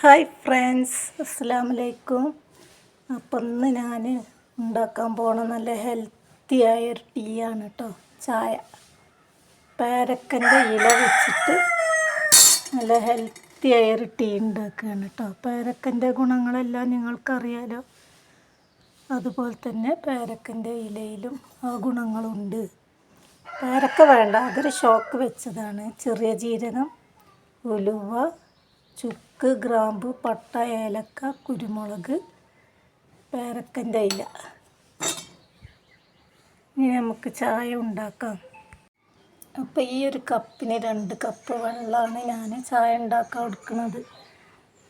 Hi friends അസ്സാം വലൈക്കും അപ്പം ഇന്ന് ഞാൻ ഉണ്ടാക്കാൻ പോണ നല്ല ഹെൽത്തി ആയ ഒരു ടീ ആണ് കേട്ടോ ചായ. പേരക്കന്റെ ഇല വെച്ചിട്ട് നല്ല ഹെൽത്തി ആയ ഒരു ടീ ഉണ്ടാക്കുകയാണ് കേട്ടോ പേരക്കന്റെ ഗുണങ്ങളെല്ലാം നിങ്ങൾക്കറിയാലോ. അതുപോലെ തന്നെ പേരക്കന്റെ ഇലയിലും ആ ഗുണങ്ങളുണ്ട്. പേരക്ക വേണ്ട അതൊരു ഷോക്ക് വെച്ചതാണ്. ചെറിയ ജീരകം ഉലുവ ചുക്ക് ഗ്രാമ്പ് പട്ട ഏലക്ക കുരുമുളക് പേരക്കന്റെ ഇല ഇനി നമുക്ക് ചായ ഉണ്ടാക്കാം. അപ്പോൾ ഈ ഒരു കപ്പിന് രണ്ട് കപ്പ് വെള്ളമാണ് ഞാൻ ചായ ഉണ്ടാക്കാൻ എടുക്കുന്നത്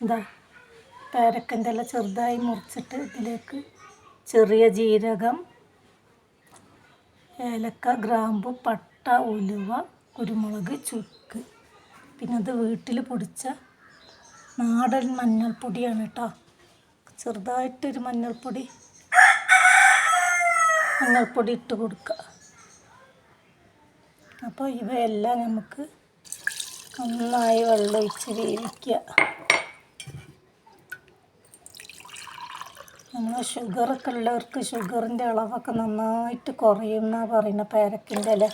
എന്താ പേരക്കന്റെ ഇല ചെറുതായി മുറിച്ചിട്ട് ഇതിലേക്ക് ചെറിയ ജീരകം ഏലക്ക ഗ്രാമ്പു പട്ട ഉലുവ കുരുമുളക് ചുക്ക്. പിന്നെ അത് വീട്ടിൽ പൊടിച്ച നാടൻ മഞ്ഞൾപ്പൊടിയാണ് കേട്ടോ. ചെറുതായിട്ടൊരു മഞ്ഞൾപ്പൊടി. മഞ്ഞൾപ്പൊടി ഇട്ട് കൊടുക്കുക അപ്പോൾ ഇവയെല്ലാം നമുക്ക് നന്നായി വെള്ളം ഒഴിച്ച് വേവിക്കുക നമ്മൾ ഷുഗറൊക്കെ ഉള്ളവർക്ക് ഷുഗറിന്റെ അളവൊക്കെ നന്നായിട്ട് കുറയുമെന്നാണ് പറയുന്ന പേരക്കിന്റെ ഇല.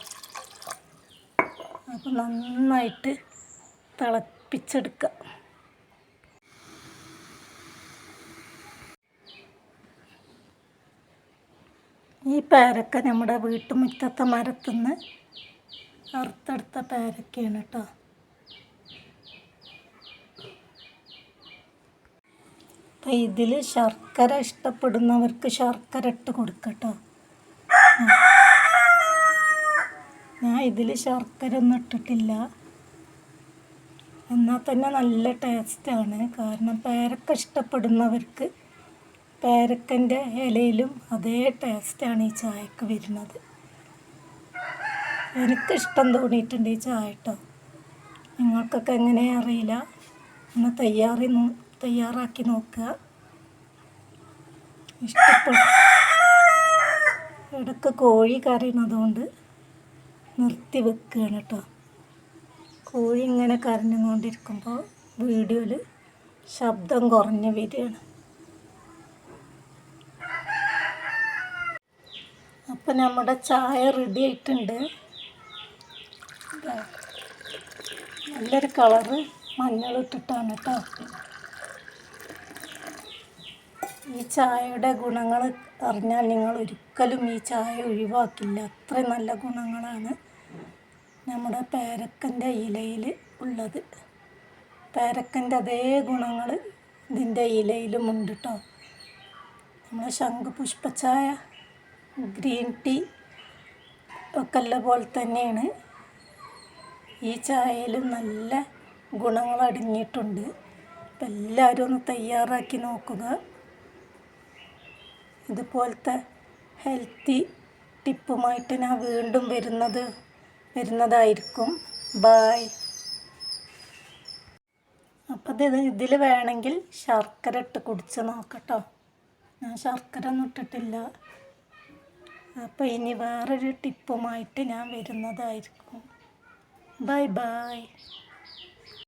അപ്പോൾ നന്നായിട്ട് തിളപ്പിച്ചെടുക്കുക ഈ പേരക്ക നമ്മുടെ വീട്ടുമുറ്റത്തെ മരത്തുനിന്ന് അറുത്തെടുത്ത പേരക്കയാണ് കേട്ടോ. അപ്പം ഇതിൽ ശർക്കര ഇഷ്ടപ്പെടുന്നവർക്ക് ശർക്കര ഇട്ട് കൊടുക്കട്ടോ ഞാൻ ഇതിൽ ശർക്കര ഒന്നും ഇട്ടിട്ടില്ല. എന്നാൽ തന്നെ നല്ല ടേസ്റ്റാണ് കാരണം പേരക്ക ഇഷ്ടപ്പെടുന്നവർക്ക് പേരക്കന്റെ ഇലയിലും അതേ ടേസ്റ്റാണ് ഈ ചായക്ക് വരുന്നത്. എനിക്കിഷ്ടം തോന്നിയിട്ടുണ്ട് ഈ ചായ കേട്ടോ. നിങ്ങൾക്കൊക്കെ എങ്ങനെ അറിയില്ല. ഒന്ന് തയ്യാറി തയ്യാറാക്കി നോക്കുക. ഇഷ്ടപ്പെടും ഇടയ്ക്ക് കോഴി കരയുന്നതുകൊണ്ട് നിർത്തി വെക്കുകയാണ് കേട്ടോ. കോഴി ഇങ്ങനെ കരഞ്ഞുകൊണ്ടിരിക്കുമ്പോൾ വീഡിയോയിൽ ശബ്ദം കുറഞ്ഞ് വരികയാണ്. അപ്പം നമ്മുടെ ചായ റെഡി ആയിട്ടുണ്ട്. നല്ലൊരു കളറ് മഞ്ഞളിട്ടിട്ടാണ് കേട്ടോ ഈ ചായയുടെ ഗുണങ്ങൾ അറിഞ്ഞാൽ നിങ്ങൾ ഒരിക്കലും ഈ ചായ ഒഴിവാക്കില്ല. അത്രയും നല്ല ഗുണങ്ങളാണ് നമ്മുടെ പേരക്കന്റെ ഇലയിൽ ഉള്ളത്. പേരക്കന്റെ അതേ ഗുണങ്ങൾ ഇതിന്റെ ഇലയിലും ഉണ്ട് കേട്ടോ നമ്മൾ ശംഖുപുഷ്പച്ചായ ഗ്രീൻ ടീ ഒക്കെ ഉള്ള പോലെ തന്നെയാണ്. ഈ ചായയിലും നല്ല ഗുണങ്ങൾ അടങ്ങിയിട്ടുണ്ട്. അപ്പം എല്ലാവരും ഒന്ന് തയ്യാറാക്കി നോക്കുക. ഇതുപോലത്തെ ഹെൽത്തി ടിപ്പുമായിട്ട് ഞാൻ വീണ്ടും വരുന്നത് വരുന്നതായിരിക്കും. ബായ്. അപ്പം ഇത് ഇതിൽ വേണമെങ്കിൽ ശർക്കര ഇട്ട് കുടിച്ച് നോക്കട്ടോ ഞാൻ ശർക്കര ഒന്നും ഇട്ടിട്ടില്ല. അപ്പോൾ ഇനി വേറൊരു ടിപ്പുമായിട്ട് ഞാൻ വരുന്നതായിരിക്കും. Bye bye.